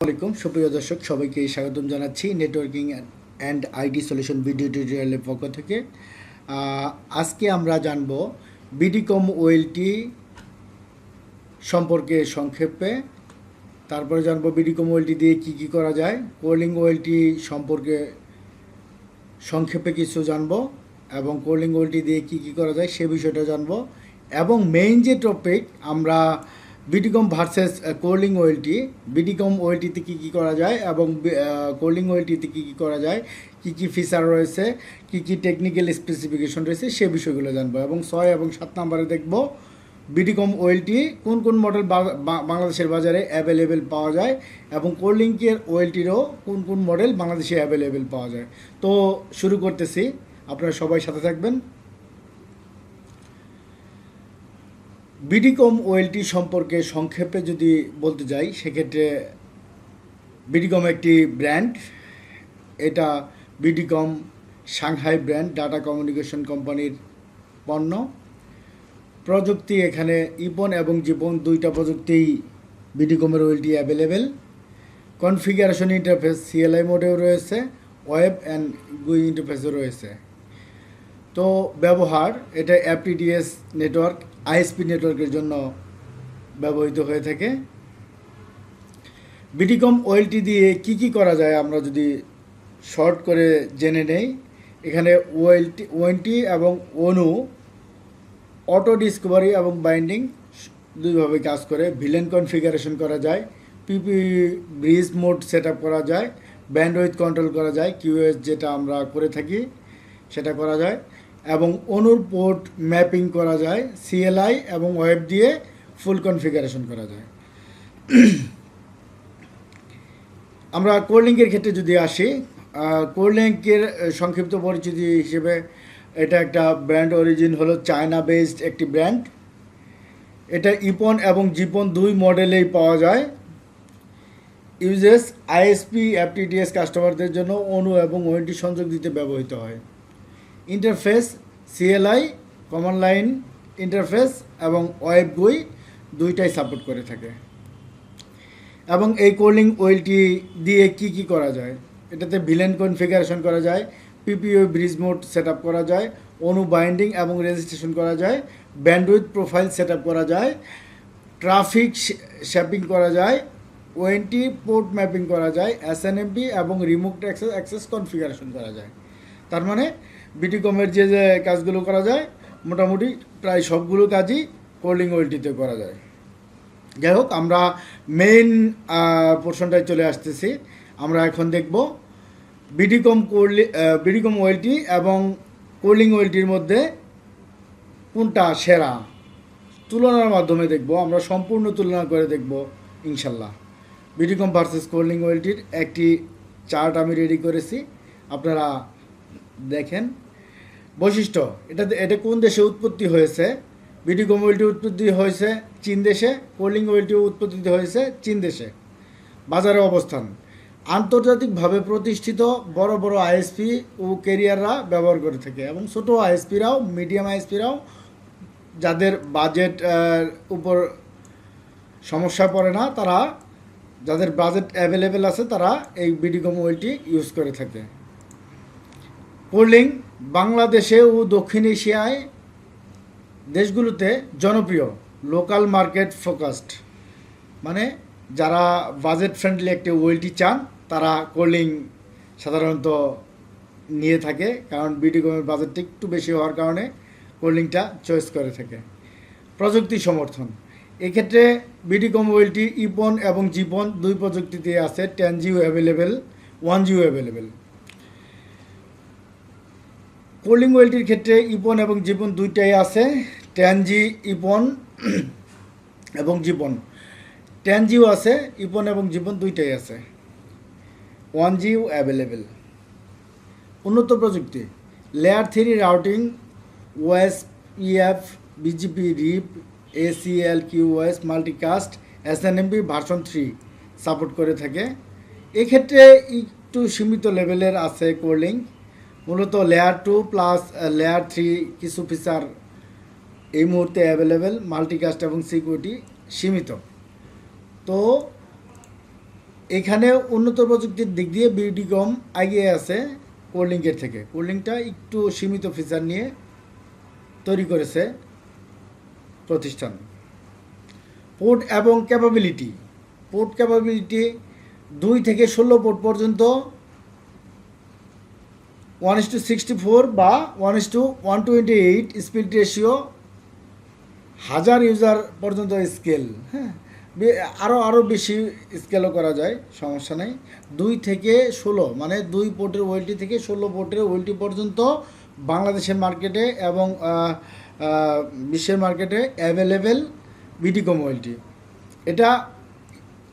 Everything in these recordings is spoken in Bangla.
আলাইকুম সুপ্রিয় দর্শক, সবাইকে স্বাগতম জানাচ্ছি networking and IT solution video টিউটোরিয়ালের পক্ষ থেকে। আজকে আমরা জানব বিডিকম ওয়েলটি সম্পর্কে সংক্ষেপে। তারপরে জানব বিডিকম ওয়েলটি দিয়ে কি কি করা যায়। কোলিং ওয়েলটি সম্পর্কে সংক্ষেপে কিছু জানব এবং কোলিং ওয়েলটি দিয়ে কি কি করা যায় সে বিষয়টা জানব। এবং মেইন যে টপিক আমরা বিডিকম ভার্সেস কোল্ডিং ওয়েলটি বিডিকম ওয়েলটিতে কী কী করা যায় এবং কোল্ডিং ওয়েলটিতে কী কী করা যায়, কী কী ফিচার রয়েছে, কী কী টেকনিক্যাল স্পেসিফিকেশন রয়েছে, সে বিষয়গুলো জানব। এবং ছয় এবং সাত নম্বরে দেখব বিডিকম ওয়েলটি কোন কোন মডেল বাংলাদেশের বাজারে অ্যাভেলেবেল পাওয়া যায় এবং কোল্ডিংকের ওয়েলটিরও কোন কোন মডেল বাংলাদেশে অ্যাভেলেবেল পাওয়া যায়। তো শুরু করতেছি। আপনারা সবাই সাথে থাকবেন। বিডিকম ওয়েলটি সম্পর্কে সংক্ষেপে যদি বলতে যাই, সেক্ষেত্রে বিডিকম একটি ব্র্যান্ড এটা BDCOM Shanghai brand data communication কোম্পানির পণ্য। প্রযুক্তি এখানে ইপন এবং জীবন দুইটা প্রযুক্তিই বিডিকমের OLT available configuration interface CLI মোডেও রয়েছে ওয়েব অ্যান্ড গুই ইন্টারফেসও রয়েছে। তো ব্যবহার, এটা এফটিডিএস নেটওয়ার্ক আইএসপি নেটওয়ার্কের জন্য ব্যবহৃত হয়ে থাকে। বিডিকম ওয়েলটি দিয়ে কি কি করা যায় আমরা যদি শর্ট করে জেনে নেই, এখানে ওয়েলটি ওয়েন্টি এবং অনু অটো ডিসকভারি এবং বাইন্ডিং দুইভাবে কাজ করে। ভিলেন কনফিগারেশন করা যায়, পিপি ব্রিজ মোড সেট করা যায়, ব্যান্ডউইথ কন্ট্রোল করা যায়, কিউএস যেটা আমরা করে থাকি সেটা করা যায়। এবং অনুর পোর্ট ম্যাপিং করা যায় সিএলআই এবং ওয়েব দিয়ে ফুল কনফিগারেশন করা যায়। আমরা কোল্ডিংয়ের ক্ষেত্রে যদি আসি কোল্ডিংয়ের সংক্ষিপ্ত পরিচিতি হিসেবে এটা একটা ব্র্যান্ড অরিজিন হলো চায়না বেসড একটি ব্র্যান্ড। এটা ইপন এবং জিপন দুই মডেলেই পাওয়া যায়। ইউজেস আইএসপি এফটিডিএস কাস্টমারদের জন্য অনু এবং ওয়েন্টি সংযোগ দিতে ব্যবহৃত হয়। Interface CLI common line interface এবং ওয়েব গুই দুইটাই সাপোর্ট করে থাকে। এবং এই কোল্ডিং ওয়েলটি দিয়ে কি কি করা যায়? এটাতে ভিলেন কনফিগারেশন করা যায় পিপিও ব্রিজ মোড সেট করা যায় অনু বাইন্ডিং এবং রেজিস্ট্রেশন করা যায় ব্যান্ডউইথ প্রোফাইল সেট করা যায় ট্রাফিক শ্যাপিং করা যায় ওয়েন্টি পোর্ট ম্যাপিং করা যায় এসএনএমপি এবং রিমোট অ্যাক্সেস অ্যাক্সেস কনফিগারেশন করা যায়। তার মানে বিটিকমের যে যে কাজগুলো করা যায়, মোটামুটি প্রায় সবগুলো কাজই কোল্ডিং ওয়েলটিতে করা যায়। যাই হোক, আমরা মেইন পোর্শনটায় চলে আসতেছি। আমরা এখন দেখব বিডিকম কোল্ডি বিডিকম ওয়েলটি এবং কোল্ডিং ওয়েলটির মধ্যে কোনটা সেরা? তুলনার মাধ্যমে দেখব, আমরা সম্পূর্ণ তুলনা করে দেখব, ইনশাল্লাহ। বিডিকম ভার্সেস কোল্ডিং ওয়েলটির একটি চার্ট আমি রেডি করেছি। আপনারা দেখেন। বৈশিষ্ট্য, এটা এটা কোন দেশে উৎপত্তি হয়েছে? বিডিকম ওয়েলটি উৎপত্তি হয়েছে চীন দেশে কোল্ডিং ওয়েলটি উৎপত্তি হয়েছে চীন দেশে। বাজারে অবস্থান, আন্তর্জাতিকভাবে প্রতিষ্ঠিত বড় বড় আইএসপি ও কেরিয়াররা ব্যবহার করে থাকে এবং ছোটো আইএসপিরাও, মিডিয়াম আইএসপিরাও যাদের বাজেট উপর সমস্যা পড়ে না, তারা যাদের বাজেট অ্যাভেলেবেল আছে, তারা এই বিডিকম ওয়েলটি ইউজ করে থাকে। কোল্ডিং বাংলাদেশে ও দক্ষিণ এশিয়ায় দেশগুলোতে জনপ্রিয় লোকাল মার্কেট ফোকাসড মানে যারা বাজেট ফ্রেন্ডলি একটি ওয়েলটি চান, তারা কোল্ডিং সাধারণত নিয়ে থাকে, কারণ বিডিকমের বাজেটটা একটু বেশি হওয়ার কারণে কোল্ডিংটা চয়েস করে থাকে। প্রযুক্তি সমর্থন। এক্ষেত্রে বিডিকম ওয়েলটি ইপন এবং জিপন দুই প্রযুক্তিতে আছে ten G available one G available কোল্ডিং ওয়েলটির ক্ষেত্রে ইপন এবং জীবন দুইটাই আছে। টেনজি ইপন এবং জীবন। টেনজিও আছে, ইপন এবং জীবন দুইটাই আছে। One G available. উন্নত প্রযুক্তি। Layer three routing OSPF, BGP, RIP, ACL QoS multicast, SNMP version three support করে থাকে। এক্ষেত্রে একটু সীমিত লেভেলের আছে কোল্ডিং মূলত layer two plus layer three কিছু ফিচার এই মুহূর্তে অ্যাভেলেবেল মাল্টিকাস্ট এবং সিকিউরিটি সীমিত। তো এখানে উন্নত প্রযুক্তির দিক দিয়ে বিডিকম এগিয়ে আছে কোল্ডিংয়ের থেকে। কোল্ডিংটা একটু সীমিত ফিচার নিয়ে তৈরি করেছে প্রতিষ্ঠান। পোর্ট এবং ক্যাপাবিলিটি পোর্ট ক্যাপাবিলিটি দুই থেকে ষোলো পোর্ট পর্যন্ত one is to sixty four বা one is to one twenty eight speed ratio হাজার ইউজার পর্যন্ত স্কেল হ্যাঁ? আরও আরও বেশি স্কেলও করা যায়, সমস্যা নেই। দুই থেকে ষোলো মানে দুই পোর্টের ওয়েলটি থেকে ষোলো পোর্টের ওয়েলটি পর্যন্ত বাংলাদেশের মার্কেটে এবং বিশ্বের মার্কেটে অ্যাভেলেবেল বিডিকম ওয়েলটি। এটা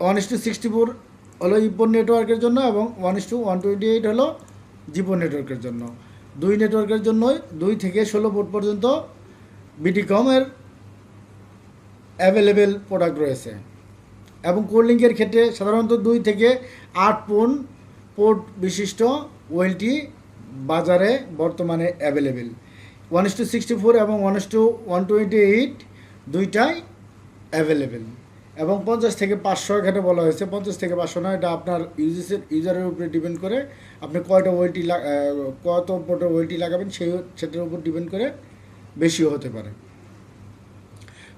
one is to sixty four হলো ইপোর নেটওয়ার্কের জন্য এবং one is to one twenty eight হলো জিপো নেটওয়ার্কের জন্য। দুই নেটওয়ার্কের জন্যই দুই থেকে ষোলো পোর্ট পর্যন্ত বিডিকমের অ্যাভেলেবেল প্রোডাক্ট রয়েছে। এবং কোল্ড লিঙ্কের ক্ষেত্রে সাধারণত দুই থেকে আট পোন পোর্ট বিশিষ্ট ওয়েলটি বাজারে বর্তমানে available one two sixty four এবং one two one twenty eight দুইটাই অ্যাভেলেবেল এবং পঞ্চাশ থেকে পাঁচশো এখানে বলা হয়েছে। পঞ্চাশ থেকে পাঁচশো না এটা আপনার ইউজেসের ইউজারের উপরে ডিপেন্ড করে আপনি কয়টা ওয়েলটি কত পোর্টের ওয়েলটি লাগাবেন সেই সেটার উপর ডিপেন্ড করে বেশিও হতে পারে।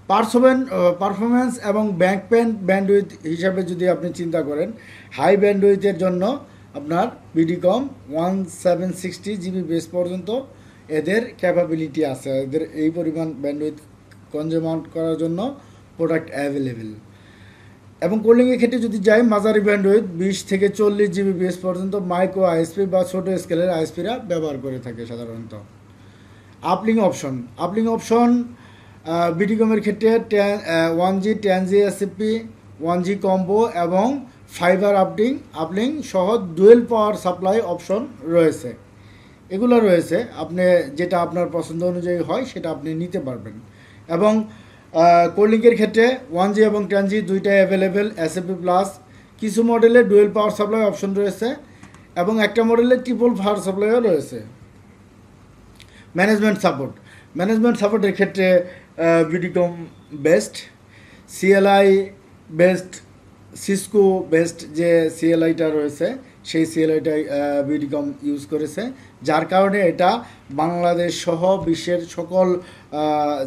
পার্সোভেন পারফরমেন্স এবং ব্যাক পেন ব্যান্ডউইথ হিসাবে যদি আপনি চিন্তা করেন হাই ব্যান্ডউইথের জন্য আপনার BDCOM one seven sixty Gbps পর্যন্ত এদের ক্যাপাবিলিটি আছে। এদের এই পরিমাণ ব্যান্ডউইথ কনজিউম করার জন্য প্রোডাক্ট অ্যাভেলেবেল এবং কোল্ডিংয়ের ক্ষেত্রে যদি যাই, মাঝারি ব্যান্ডউইথ বিশ থেকে চল্লিশ জিবি বেস পর্যন্ত মাইক্রো আইএসপি বা ছোটো স্কেলের আইএসপিরা ব্যবহার করে থাকে সাধারণত। আপলিং অপশন আপলিং অপশন বিডিকমের ক্ষেত্রে one G ten G SFP one G combo এবং ফাইবার আপলিং আপলিং সহ ডুয়েল পাওয়ার সাপ্লাই অপশন রয়েছে। এগুলো রয়েছে, আপনি যেটা আপনার পছন্দ অনুযায়ী হয়, সেটা আপনি নিতে পারবেন। এবং কোল্ডিংয়ের ক্ষেত্রে ওয়ান জি এবং টেন জি দুইটাই অ্যাভেলেবেল এসএপি প্লাস কিছু মডেলে ডুয়েল পাওয়ার সাপ্লাই অপশন রয়েছে এবং একটা মডেলে ট্রিপল পাওয়ার সাপ্লাইও রয়েছে। ম্যানেজমেন্ট সাপোর্ট ম্যানেজমেন্ট সাপোর্টের ক্ষেত্রে BDCOM best CLI best Cisco best যে সিএলআইটা রয়েছে, সেই সিএলআইটাই বিডিকম ইউজ করেছে। যার কারণে এটা বাংলাদেশ সহ বিশ্বের সকল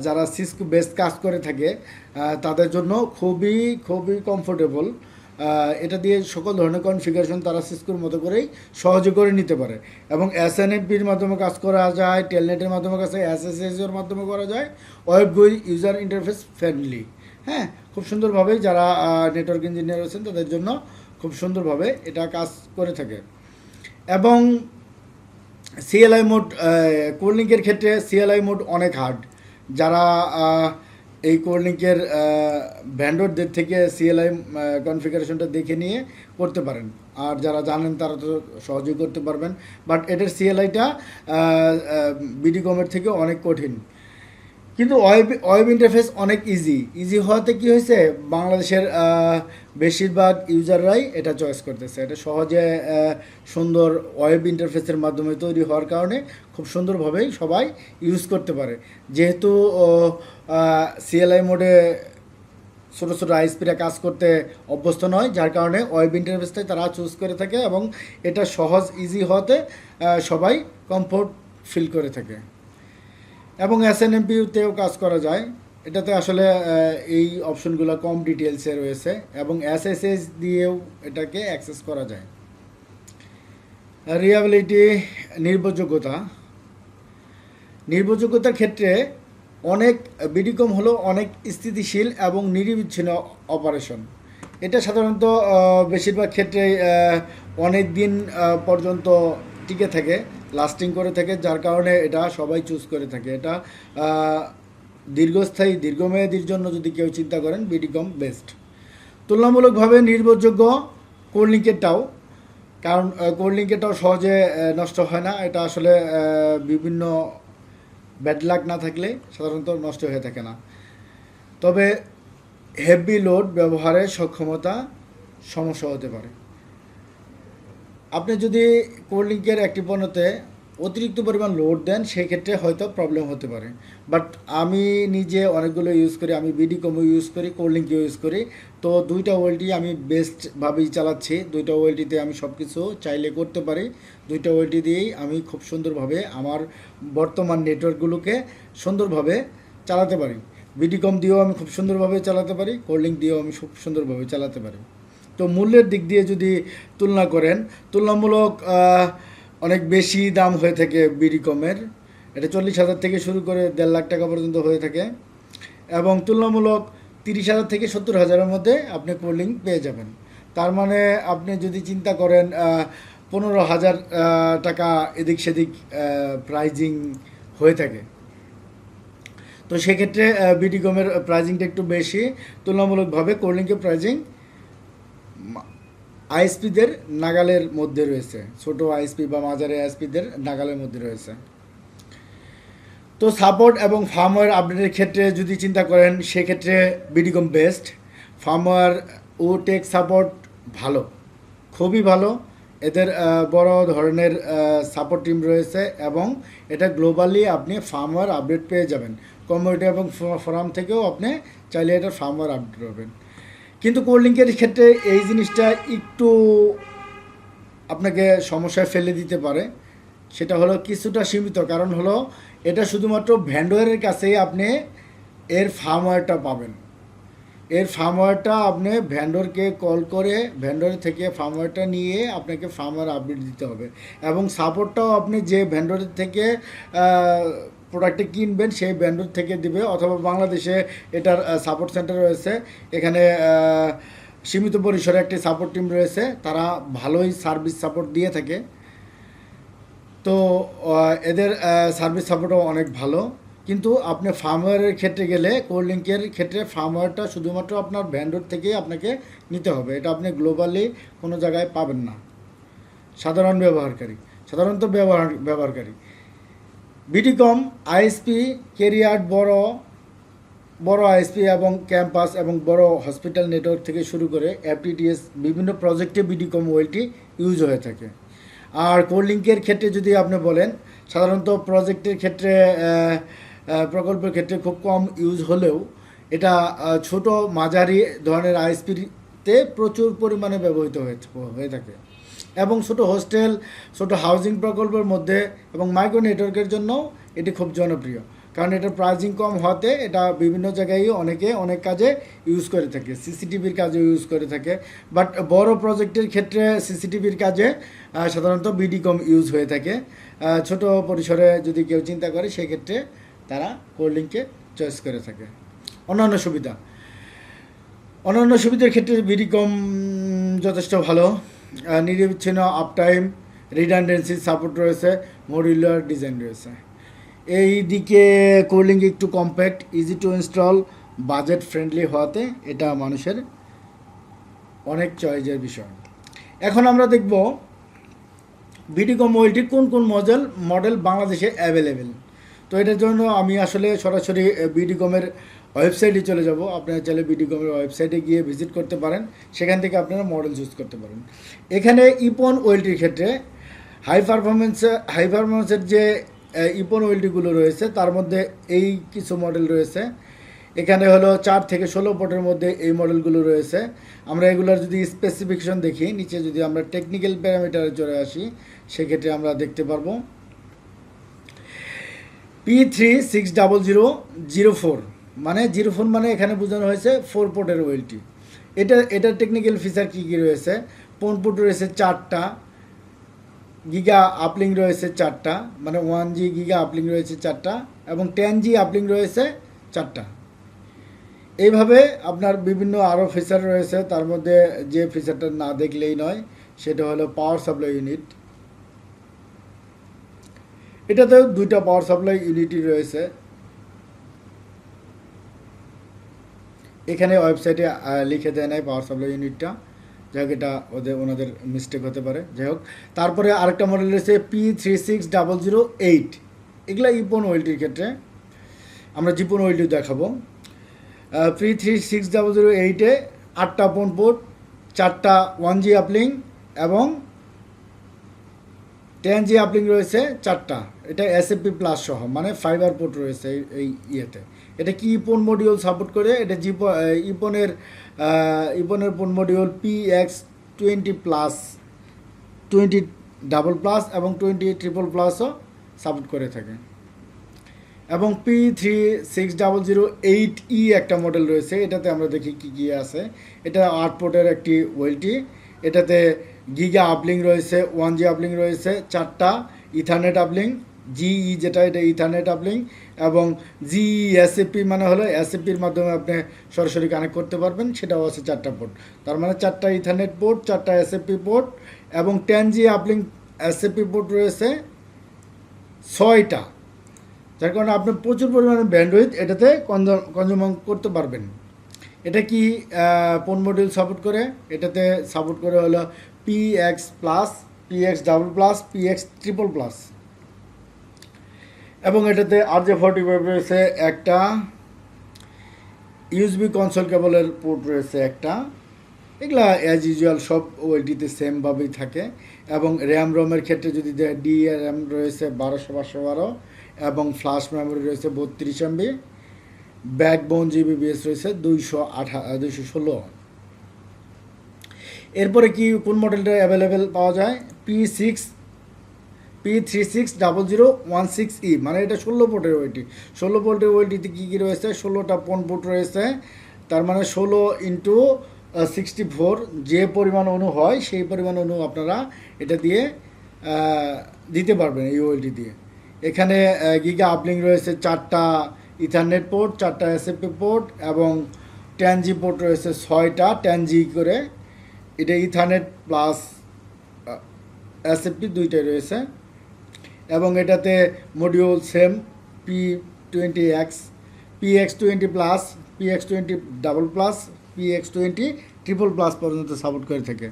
যারা সিস্ক বেস্ট কাজ করে থাকে তাদের জন্য খুবই খুবই কমফোর্টেবল এটা দিয়ে সকল ধরনের কনফিগারেশন তারা সিসকোর মতো করেই সহজে করে নিতে পারে। এবং এস এন এফবির মাধ্যমে কাজ করা যায় টেলনেটের মাধ্যমে কাজ এস এস এর মাধ্যমে করা যায় ওয়েব গুই ইউজার ইন্টারফেস ফ্রেন্ডলি হ্যাঁ খুব সুন্দরভাবেই যারা নেটওয়ার্ক ইঞ্জিনিয়ার আছেন, তাদের জন্য খুব সুন্দরভাবে এটা কাজ করে থাকে। এবং সিএলআই মোড কোল্ডলিঙ্কের ক্ষেত্রে সিএলআই মোড অনেক হার্ড যারা এই কোর্নিকের ভ্যান্ডরদের থেকে সিএলআই কনফিগারেশনটা দেখে নিয়ে করতে পারেন। আর যারা জানেন তারা তো সহজেই করতে পারবেন। বাট এটার সিএলআইটা বিডি বিডিকমের থেকে অনেক কঠিন। কিন্তু ওয়েব ওয়েব ইন্টারফেস অনেক ইজি ইজি হওয়াতে কি হয়েছে? বাংলাদেশের বেশিরভাগ ইউজাররাই এটা চয়েস করতেছে। এটা সহজে সুন্দর ওয়েব ইন্টারফেসের মাধ্যমে তৈরি হওয়ার কারণে খুব সুন্দরভাবেই সবাই ইউজ করতে পারে। যেহেতু সিএলআই মোডে ছোটো ছোটো আইএসপিরা কাজ করতে অভ্যস্ত নয়, যার কারণে ওয়েব ইন্টারফেসটাই তারা চুজ করে থাকে এবং এটা সহজ ইজি হওয়াতে সবাই কমফোর্ট ফিল করে থাকে। এবং এস এন এমপিউতেও কাজ করা যায়। এটাতে আসলে এই অপশনগুলো কম ডিটেলসে রয়েছে এবং এস এস এস দিয়েও এটাকে অ্যাক্সেস করা যায়। রিয়াবিলিটি নির্ভরযোগ্যতা। নির্ভরযোগ্যতার ক্ষেত্রে অনেক বিডিকম হলো অনেক স্থিতিশীল এবং নিরবিচ্ছিন্ন অপারেশন এটা সাধারণত বেশিরভাগ ক্ষেত্রে অনেক দিন পর্যন্ত টিকে থাকে। লাস্টিং করে থাকে, যার কারণে এটা সবাই চুজ করে থাকে। এটা দীর্ঘস্থায়ী, দীর্ঘমেয়াদীর জন্য যদি কেউ চিন্তা করেন বিডিকম বেস্ট তুলনামূলকভাবে নির্ভরযোগ্য কোল্ড লিঙ্কেরটাও কারণ কোল্ড লিঙ্কেরটাও সহজে নষ্ট হয় না। এটা আসলে বিভিন্ন ব্যাড লাক না থাকলে সাধারণত নষ্ট হয়ে থাকে না। তবে হেভি লোড ব্যবহারের সক্ষমতা সমস্যা হতে পারে। আপনি যদি কোল্ড লিঙ্কের একটি পণ্যতে অতিরিক্ত পরিমাণ লোড দেন, সেক্ষেত্রে হয়তো প্রবলেম হতে পারে। বাট আমি নিজে অনেকগুলো ইউজ করি, আমি বিডি কমও ইউজ করি কোল্ডিংকে ইউজ করি। তো দুইটা ওয়েলটি আমি বেস্টভাবেই চালাচ্ছি। দুইটা ওয়েলটিতে আমি সব কিছু চাইলে করতে পারি। দুইটা ওয়েলটি দিয়েই আমি খুব সুন্দরভাবে আমার বর্তমান নেটওয়ার্কগুলোকে সুন্দরভাবে চালাতে পারি। বিডি কম দিয়েও আমি খুব সুন্দরভাবে চালাতে পারি কোল্ডিং দিয়েও আমি খুব সুন্দরভাবে চালাতে পারি। তো মূল্যের দিক দিয়ে যদি তুলনা করেন, তুলনামূলক অনেক বেশি দাম হয়ে থাকে বিডি কমের এটা চল্লিশ হাজার থেকে শুরু করে দেড় লাখ টাকা পর্যন্ত হয়ে থাকে। এবং তুলনামূলক তিরিশ হাজার থেকে সত্তর হাজারের মধ্যে আপনি কোল্ডিং পেয়ে যাবেন। তার মানে আপনি যদি চিন্তা করেন পনেরো হাজার টাকা এদিক সেদিক প্রাইজিং হয়ে থাকে। তো সেক্ষেত্রে বিডি কমের প্রাইজিংটা একটু বেশি। তুলনামূলকভাবে কোল্ডিংয়ের প্রাইজিং আইএসপিদের নাগালের মধ্যে রয়েছে। ছোট আইএসপি বা মাঝারি আইএসপিদের নাগালের মধ্যে রয়েছে। তো সাপোর্ট এবং ফার্মওয়্যার আপডেটের ক্ষেত্রে যদি চিন্তা করেন, সেক্ষেত্রে বিডিকম বেস্ট। ফার্মওয়্যার ও টেক সাপোর্ট ভালো, খুবই ভালো। এদের বড় ধরনের সাপোর্ট টিম রয়েছে এবং এটা গ্লোবালি আপনি ফার্মওয়্যার আপডেট পেয়ে যাবেন। কমিউনিটি এবং ফোরাম থেকেও আপনি চাইলে এটা ফার্মওয়্যার আপডেট পাবেন। কিন্তু কোল্ড লিঙ্কের ক্ষেত্রে এই জিনিসটা একটু আপনাকে সমস্যায় ফেলে দিতে পারে। সেটা হলো কিছুটা সীমিত। কারণ হলো এটা শুধুমাত্র ভ্যান্ডোয়ারের কাছেই আপনি এর ফার্মওয়্যারটা পাবেন। এর ফার্মওয়্যারটা আপনি ভ্যান্ডরকে কল করে ভ্যান্ডর থেকে ফার্মওয়্যারটা নিয়ে আপনাকে ফার্মওয়্যার আপডেট দিতে হবে। এবং সাপোর্টটাও আপনি যে ভ্যান্ডরের থেকে প্রোডাক্টটি কিনবেন, সেই ভ্যান্ডর থেকে দিবে অথবা বাংলাদেশে এটার সাপোর্ট সেন্টার রয়েছে। এখানে সীমিত পরিসরে একটি সাপোর্ট টিম রয়েছে। তারা ভালোই সার্ভিস সাপোর্ট দিয়ে থাকে। তো এদের সার্ভিস সাপোর্টও অনেক ভালো। কিন্তু আপনি ফার্মওয়্যারের ক্ষেত্রে গেলে কোল্ড লিঙ্কের ক্ষেত্রে ফার্মওয়্যারটা শুধুমাত্র আপনার ভ্যান্ডর থেকেই আপনাকে নিতে হবে। এটা আপনি গ্লোবালি কোনো জায়গায় পাবেন না। সাধারণ ব্যবহারকারী। সাধারণত ব্যবহার, ব্যবহারকারী। বিডিকম আইএসপি কেরিয়ার বড় বড় আইএসপি এবং ক্যাম্পাস এবং বড় হসপিটাল নেটওয়ার্ক থেকে শুরু করে এফটিটিএস বিভিন্ন প্রজেক্টে বিডিকম ওয়েলটি ইউজ হয়ে থাকে। আর কোল্ডিংকের ক্ষেত্রে যদি আপনি বলেন, সাধারণত প্রজেক্টের ক্ষেত্রে প্রকল্পের ক্ষেত্রে খুব কম ইউজ হলেও এটা ছোট মাঝারি ধরনের আইএসপিতে প্রচুর পরিমাণে ব্যবহৃত হয়ে থাকে। এবং ছোট হোস্টেল, ছোট হাউজিং প্রকল্পের মধ্যে এবং মাইক্রো নেটওয়ার্কের জন্য এটি খুব জনপ্রিয়। কারণ এটার প্রাইজিং কম হতে এটা বিভিন্ন জায়গায় অনেকে অনেক কাজে ইউজ করে থাকে সিসিটিভির কাজে ইউজ করে থাকে। বাট বড় প্রজেক্টের ক্ষেত্রে সিসিটিভির কাজে সাধারণত বিডি কম ইউজ হয়ে থাকে। ছোট পরিসরে যদি কেউ চিন্তা করে, সেক্ষেত্রে তারা কোল্ডিংকে চয়েস করে থাকে। অন্যান্য সুবিধা। অন্যান্য সুবিধার ক্ষেত্রে বিডিকম যথেষ্ট ভালো। নিরবিচ্ছিন্ন আপ টাইম রিডান্ডেন্সি সাপোর্ট রয়েছে মডিউলার ডিজাইন রয়েছে। এই দিকে কোল্ডিং একটু compact easy to install budget friendly হওয়াতে এটা মানুষের অনেক চয়েজের বিষয়। এখন আমরা দেখব বিডিকম ওয়েলটি কোন কোন মডেল মডেল বাংলাদেশে অ্যাভেলেবেল তো এটার জন্য আমি আসলে সরাসরি বিডিকমের ওয়েবসাইটে চলে যাব। আপনারা চাইলে বিডিকমের ওয়েবসাইটে গিয়ে ভিজিট করতে পারেন। সেখান থেকে আপনারা মডেল চুজ করতে পারেন এখানে ইপন ওয়েলটির ক্ষেত্রে হাই পারফরমেন্স হাই পারফরমেন্সের যে ইপন ওয়েলটিগুলো রয়েছে, তার মধ্যে এই কিছু মডেল রয়েছে। এখানে হলো চার থেকে ষোলো পটের মধ্যে এই মডেলগুলো রয়েছে। আমরা এগুলোর যদি স্পেসিফিকেশন দেখি, নিচে যদি আমরা টেকনিক্যাল প্যারামিটারে চলে আসি, সেক্ষেত্রে আমরা দেখতে পারব। P three six double zero zero four মানে জিরো ফোর মানে এখানে বোঝানো হয়েছে ফোর পোর্টের ওয়েলটি। এটা এটার টেকনিক্যাল ফিচার কী কী রয়েছে? পোন পোর্ট রয়েছে চারটা গিগা আপলিং রয়েছে চারটা মানে ওয়ান জি গিগা আপলিং রয়েছে চারটা, এবং টেন জি আপলিং রয়েছে চারটা। এইভাবে আপনার বিভিন্ন আরও ফিচার রয়েছে, তার মধ্যে যে ফিচারটা না দেখলেই নয়, সেটা হলো পাওয়ার সাপ্লাই ইউনিট এটাতেও দুইটা পাওয়ার সাপ্লাই ইউনিটই রয়েছে। এখানে ওয়েবসাইটে লিখে দেয় নাই পাওয়ার সাপ্লাই ইউনিটটা যাই হোক এটা ওদের, ওনাদের মিস্টেক হতে পারে। যাই হোক, তারপরে আরেকটা মডেল রয়েছে P three six double zero eight এগুলো ইপন ওয়েলটির ক্ষেত্রে আমরা জিপন ওয়েলটি দেখাবো। P three six double zero এইটে আটটা পোন পোর্ট চারটা ওয়ান জি আপলিং এবং টেন জি আপলিং রয়েছে চারটা। এটা এস এসএপি প্লাস সহ মানে ফাইবার পোর্ট রয়েছে এই ইয়েতে। এটা কি ইপন মডিউল সাপোর্ট করে? এটা জিপ ইপনের ইপনের PON module P X twenty plus twenty double plus এবং টোয়েন্টি ট্রিপল প্লাসও সাপোর্ট করে থাকে। এবং P three six double zero eight E একটা মডেল রয়েছে। এটাতে আমরা দেখি কী কী আছে। এটা আট পোর্টের একটি ওয়েলটি। এটাতে গিগা আপলিং রয়েছে ওয়ান জি আপলিং রয়েছে, চারটা ইথারনেট আপলিং জিই যেটা এটা ইথারনেট আপলিং এবং জিই এসএপি মানে হলো এসএপির মাধ্যমে আপনি সরাসরি কানেক্ট করতে পারবেন, সেটাও আছে চারটা পোর্ট তার মানে চারটা ইথারনেট পোর্ট চারটা এসএপি পোর্ট এবং ten G uplink SFP port রয়েছে ছয়টা। যার কারণে আপনি প্রচুর পরিমাণে ব্যান্ডউইথ এটাতে কনজিউম করতে পারবেন। এটা কি পোন মডিউল সাপোর্ট করে? এটাতে সাপোর্ট করে হলো P X plus P X double plus P X triple plus এবং এটাতে আর জে ফর্টি ফাইভ রয়েছে একটা ইউএসবি কনসোল কেবলের পোর্ট রয়েছে একটা। এগুলা অ্যাজ ইউজুয়াল সব ওয়েলটিতে সেমভাবেই থাকে। এবং র্যাম রোমের ক্ষেত্রে যদি ডি র্যাম রয়েছে বারোশো পাঁচশো বারো এবং ফ্ল্যাশ মেমোরি রয়েছে বত্রিশ এমবি ব্যাকবোন জিবিবিএস রয়েছে দুইশো আঠা, দুইশো ষোলো। এরপরে কি কোন মডেলটা অ্যাভেলেবেল পাওয়া যায়? P six P three six double zero one six E মানে এটা ষোলো পোর্টের ওয়েটি ষোলো পোর্টের ওয়েটিতে কী কী রয়েছে? ষোলোটা পন পোর্ট রয়েছে? তার মানে ষোলো ইন্টু সিক্সটি ফোর যে পরিমাণ অণু হয়, সেই পরিমাণ অণু আপনারা এটা দিয়ে দিতে পারবেন এই ওয়েলটি দিয়ে। এখানে গিগা আপলিং রয়েছে, চারটা ইথারনেট পোর্ট চারটা এসএপি পোর্ট এবং টেন জি পোর্ট রয়েছে, ছয়টা টেন জি করে। এটা ইথারনেট প্লাস এসএপি দুইটাই রয়েছে। এবং এটাতে module same P twenty X P X twenty plus P X twenty double plus P X twenty triple plus পর্যন্ত সাপোর্ট করে থাকে।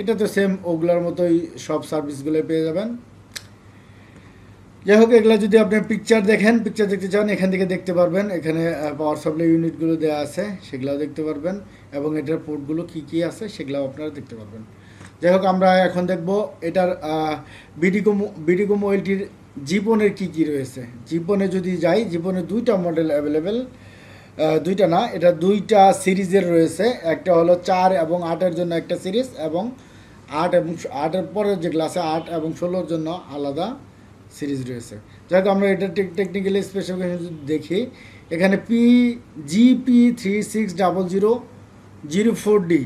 এটা তো সেম ওগুলোর মতোই সব সার্ভিসগুলো পেয়ে যাবেন। যাই হোক, এগুলো যদি আপনি পিকচার দেখেন পিকচার দেখতে চান, এখান থেকে দেখতে পারবেন। এখানে পাওয়ার সাপ্লাই ইউনিটগুলো দেওয়া আছে, সেগুলোও দেখতে পারবেন। এবং এটার পোর্টগুলো কী কী আছে, সেগুলোও আপনারা দেখতে পারবেন। যাই হোক, আমরা এখন দেখব এটার বিডিকো বিডিকো মোবাইলটির জীবনের কী কী রয়েছে। জীবনে যদি যাই, জীবনে দুইটা মডেল অ্যাভেলেবেল দুইটা না, এটা দুইটা সিরিজের রয়েছে। একটা হলো চার এবং আটের জন্য একটা সিরিজ এবং আট এবং আটের পরের যে আছে আট এবং ষোলোর জন্য আলাদা সিরিজ রয়েছে। যাই আমরা এটা টেকনিক্যালি স্পেসিফিকেশন যদি দেখি, এখানে P GP three six double zero zero four D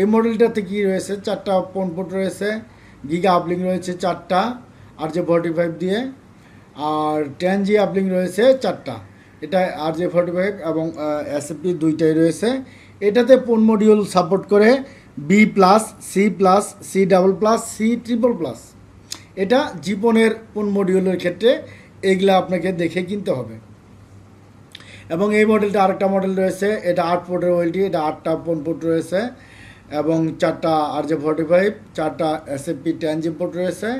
এই মডেলটাতে কি রয়েছে? চারটা পনপোর্ট রয়েছে গিগা আপলিং রয়েছে চারটা আর জে ফর্টি ফাইভ দিয়ে, আর টেন জি আপলিং রয়েছে চারটা। এটা আর জে ফর্টি ফাইভ এবং এসএপি দুইটাই রয়েছে। এটাতে পোন মডিউল সাপোর্ট করে B plus C plus C double plus C triple plus এটা জীবনের কোন মডিউলের ক্ষেত্রে এগুলো আপনাকে দেখে কিনতে হবে। এবং এই মডেলটা আরেকটা মডেল রয়েছে, এটা আট পোর্টের ওয়েলটি, এটা আটটা পোন পোর্ট রয়েছে। এবং চারটা আর জে ফর্টি ফাইভ চারটা এসএফপি টেন জি পোর্ট রয়েছে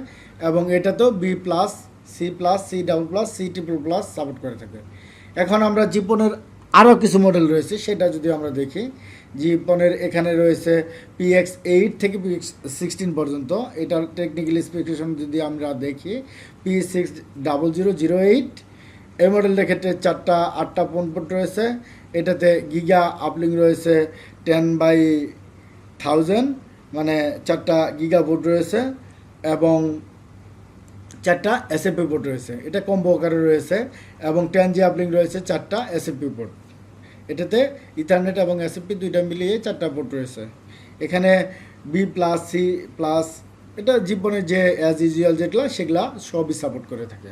এবং এটা তো B plus C plus C double plus C triple plus support করে থাকে। এখন আমরা জিপনের আরও কিছু মডেল রয়েছে, সেটা যদি আমরা দেখি। জিপনের এখানে রয়েছে পিএক্স এইট থেকে পিএক্স সিক্সটিন পর্যন্ত। এটার টেকনিক্যাল স্পেসিফিকেশন যদি আমরা দেখি P six double zero zero eight এই মডেলটার ক্ষেত্রে চারটা, আটটা পোর্ট রয়েছে। এটাতে গিগা আপলিং রয়েছে টেন বাই থাউজেন্ড মানে চারটা গিগা বোর্ড রয়েছে এবং চারটা এসএপি বোর্ড রয়েছে। এটা কম্বো আকারে রয়েছে এবং টেন জি আপলিং রয়েছে চারটা এসএপি বোর্ড এটাতে ইথারনেট এবং এসএপি দুইটা মিলিয়ে চারটা বোর্ড রয়েছে। এখানে বি প্লাস সি প্লাস এটা জীবনের যে অ্যাজ ইউজুয়াল যেগুলো, সেগুলা সবই সাপোর্ট করে থাকে।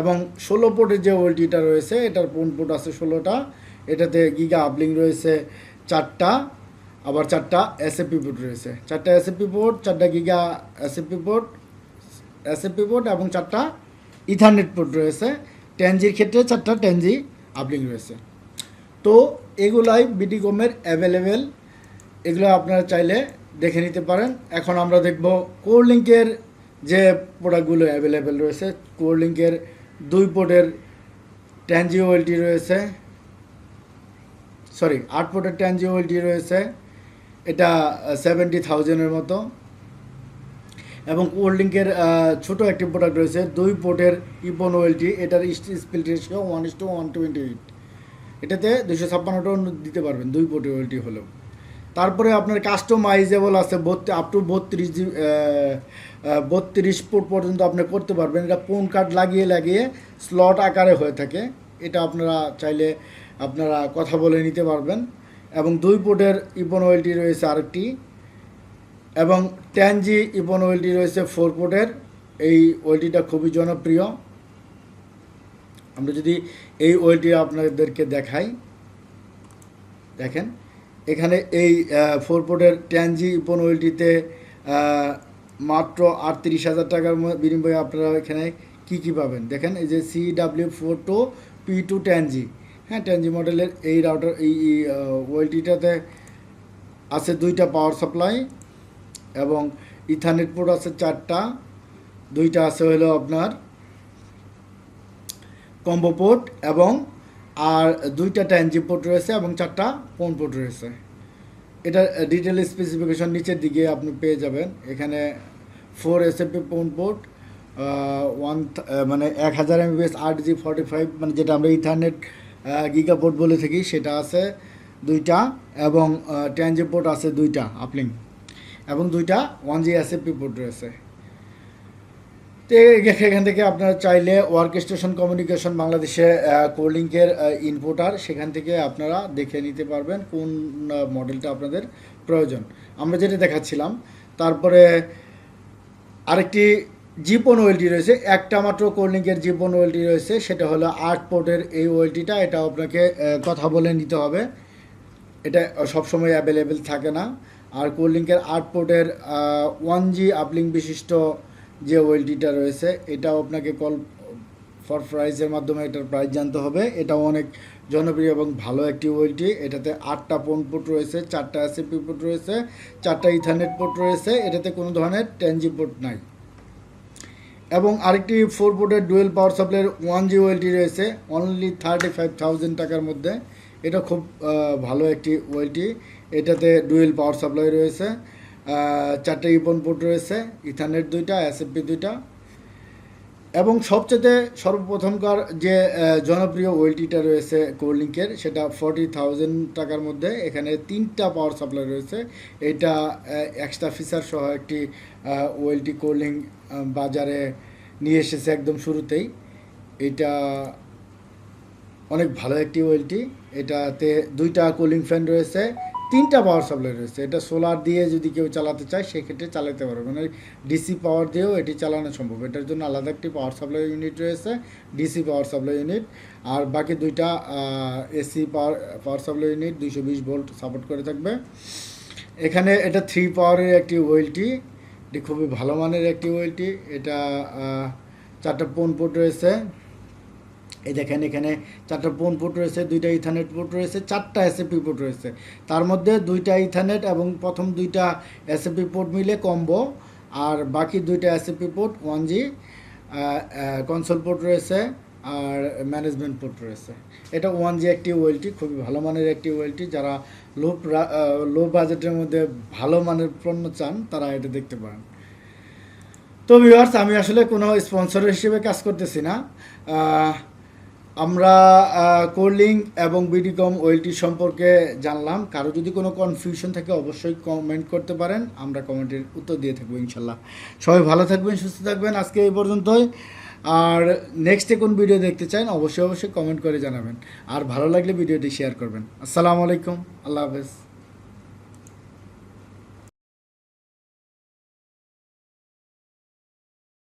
এবং ষোলো পোর্টের যে ওয়েলটিটা রয়েছে, এটার পোন পোর্ট আছে ষোলোটা? এটাতে গিগা আপলিং রয়েছে চারটা। আবার চারটা এসএপি বোর্ড রয়েছে। চারটা এসএপি বোর্ড চারটা giga SFP port SFP board এবং চারটা ইথারনেট পোর্ট রয়েছে। টেনজির ক্ষেত্রে চারটা টেনজি আপলিং রয়েছে। তো এগুলাই বিডিকমের অ্যাভেলেবেল এগুলো আপনারা চাইলে দেখে নিতে পারেন। এখন আমরা দেখব কোরলিঙ্কের যে প্রোডাক্টগুলো অ্যাভেলেবেল রয়েছে। কোরলিঙ্কের দুই পোর্টের ট্যানজি ওয়েলটি রয়েছে। সরি আট পোর্টের ট্যানজি ওয়েলটি রয়েছে। এটা সেভেন্টি থাউজেন্ডের মতো। এবং কোল্ড লিঙ্কের ছোটো একটি প্রোডাক্ট রয়েছে, দুই পোর্টের ইপন ওয়েলটি এটার split ratio one is to one twenty eight এটাতে দুশো ছাপ্পান্নটাও দিতে পারবেন, দুই পোর্টের ওয়েলটি হলেও। তারপরে আপনার কাস্টমাইজেবল আছে আপ টু বত্রিশ জি বত্রিশ ফুট পর্যন্ত আপনি করতে পারবেন। এটা পোন কার্ড লাগিয়ে লাগিয়ে স্লট আকারে হয়ে থাকে। এটা আপনারা চাইলে আপনারা কথা বলে নিতে পারবেন। এবং দুই পোর্টের ইপন ওয়েলটি রয়েছে আরেকটি, এবং টেন জি ইপন ওয়েলটি রয়েছে ফোর পোর্টের এই ওয়েলটিটা খুবই জনপ্রিয়। আমরা যদি এই ওয়েলটি আপনাদেরকে দেখাই, দেখেন, এখানে এই ফোর পোর্টের টেন জি ইপন ওয়েলটিতে মাত্র আটত্রিশ হাজার টাকার বিনিময়ে আপনারা এখানে কি কি পাবেন? দেখেন, এই যে C W four two P two ten G হ্যাঁ টেন জি মডেলের এই রাউটার এই ওয়েলটিটাতে আছে দুইটা পাওয়ার সাপ্লাই এবং ইথানেট পোর্ট আছে চারটা। দুইটা আছে হলো আপনার কম্বো পোর্ট এবং আর দুইটা ট্যানজি পোর্ট রয়েছে এবং চারটা পোন পোর্ট রয়েছে। এটা ডিটেল স্পেসিফিকেশন নিচের দিকে আপনি পেয়ে যাবেন। এখানে four SFP PON port one মানে এক হাজার এমবিএস আট জি ফর্টি ফাইভ মানে যেটা আমরা ইথারনেট গিগা পোর্ট বলে থাকি, সেটা আছে দুইটা এবং ট্যানজি পোর্ট আছে দুইটা, আপলিং। এবং দুইটা ওয়ান জি এসএপি পোর্ট রয়েছে। তো এখান থেকে আপনারা চাইলে ওয়ার্ক স্টেশন কমিউনিকেশন বাংলাদেশে কোলিংকের ইনপুটার সেখান থেকে আপনারা দেখে নিতে পারবেন কোন মডেলটা আপনাদের প্রয়োজন। আমরা যেটা দেখাচ্ছিলাম, তারপরে আরেকটি জিপন ওয়েলটি রয়েছে। একটা মাত্র কোল্ডিংয়ের জিপন ওয়েলটি রয়েছে, সেটা হলো আট পোর্টের এই ওয়েলটিটা, এটা আপনাকে কথা বলে নিতে হবে। এটা সবসময় অ্যাভেলেবেল থাকে না। আর কোল্ডিংয়ের আট পোর্টের ওয়ান জি আপলিং বিশিষ্ট যে ওয়েলটিটা রয়েছে, এটাও আপনাকে কল, ফর প্রাইজের মাধ্যমে এটার প্রাইস জানতে হবে। এটাও অনেক জনপ্রিয় এবং ভালো একটি ওয়েলটি। এটাতে আটটা পোন পোর্ট রয়েছে, চারটা এসএপি পোর্ট রয়েছে, চারটা ইথারনেট পোর্ট রয়েছে। এটাতে কোনো ধরনের টেনজি পোর্ট নাই। এবং আরেকটি ফোর পোর্টের ডুয়েল পাওয়ার সাপ্লাইয়ের ওয়ান জি ওয়েলটি রয়েছে অনলি থার্টি ফাইভ থাউজেন্ড টাকার মধ্যে। এটা খুব ভালো একটি ওয়েলটি এটাতে ডুয়েল পাওয়ার সাপ্লাই রয়েছে চারটে ইপন পোর্ট রয়েছে ইথারনেট দুইটা এসএফপি দুইটা। এবং সবচেয়ে সর্বপ্রথমকার যে জনপ্রিয় ওয়েলটিটা রয়েছে কোল্ডিংকের সেটা ফর্টি থাউজেন্ড টাকার মধ্যে। এখানে তিনটা পাওয়ার সাপ্লাই রয়েছে। এটা এক্সট্রা ফিচার সহ একটি ওয়েলটি কোল্ডিং বাজারে নিয়ে এসেছে একদম শুরুতেই। এটা অনেক ভালো একটি ওয়েলটি এটাতে দুইটা কুলিং ফ্যান রয়েছে, তিনটা পাওয়ার সাপ্লাই রয়েছে। এটা সোলার দিয়ে যদি কেউ চালাতে চায়, সেক্ষেত্রে চালাতে পারবে। মানে ডিসি পাওয়ার দিয়েও এটি চালানো সম্ভব। এটার জন্য আলাদা একটি পাওয়ার সাপ্লাই ইউনিট রয়েছে ডিসি পাওয়ার সাপ্লাই ইউনিট আর বাকি দুইটা AC power power supply unit দুইশো বিশ ভোল্ট সাপোর্ট করে থাকবে। এখানে এটা থ্রি পাওয়ারের একটি ওয়েলটি এটি খুবই ভালো মানের একটি ওয়েলটি। এটা চারটা পোন পোর্ট রয়েছে। এই দেখেন এখানে চারটা পোন পোর্ট রয়েছে, দুইটা ইথানেট পোর্ট রয়েছে, চারটা এসএপি পোর্ট রয়েছে। তার মধ্যে দুইটা ইথানেট এবং প্রথম দুইটা এসএপি পোর্ট মিলে কম্বো, আর বাকি দুইটা SFP port one G console port রয়েছে। আর ম্যানেজমেন্ট পোর্ট রয়েছে। এটা ওয়ান জি একটি ওয়েলটি খুবই ভালো মানের একটি ওয়েলটি যারা লো লো বাজেটের মধ্যে ভালো মানের পণ্য চান, তারা এটা দেখতে পারেন। তো ভিউয়ার্স আমি আসলে কোনো স্পন্সর হিসেবে কাজ করতেছি না। আমরা কোল্ডিং এবং বিডিকম ওয়েলটি সম্পর্কে জানলাম। কারও যদি কোনো কনফিউশন থাকে, অবশ্যই কমেন্ট করতে পারেন। আমরা কমেন্টের উত্তর দিয়ে থাকব, ইনশাল্লাহ। সবাই ভালো থাকবেন, সুস্থ থাকবেন। আজকে এই পর্যন্তই। আর নেক্সটে কোন ভিডিও দেখতে চান, অবশ্যই অবশ্যই কমেন্ট করে জানাবেন। আর ভালো লাগলে ভিডিওটি শেয়ার করবেন। আসসালামু আলাইকুম, আল্লাহ হাফেজ।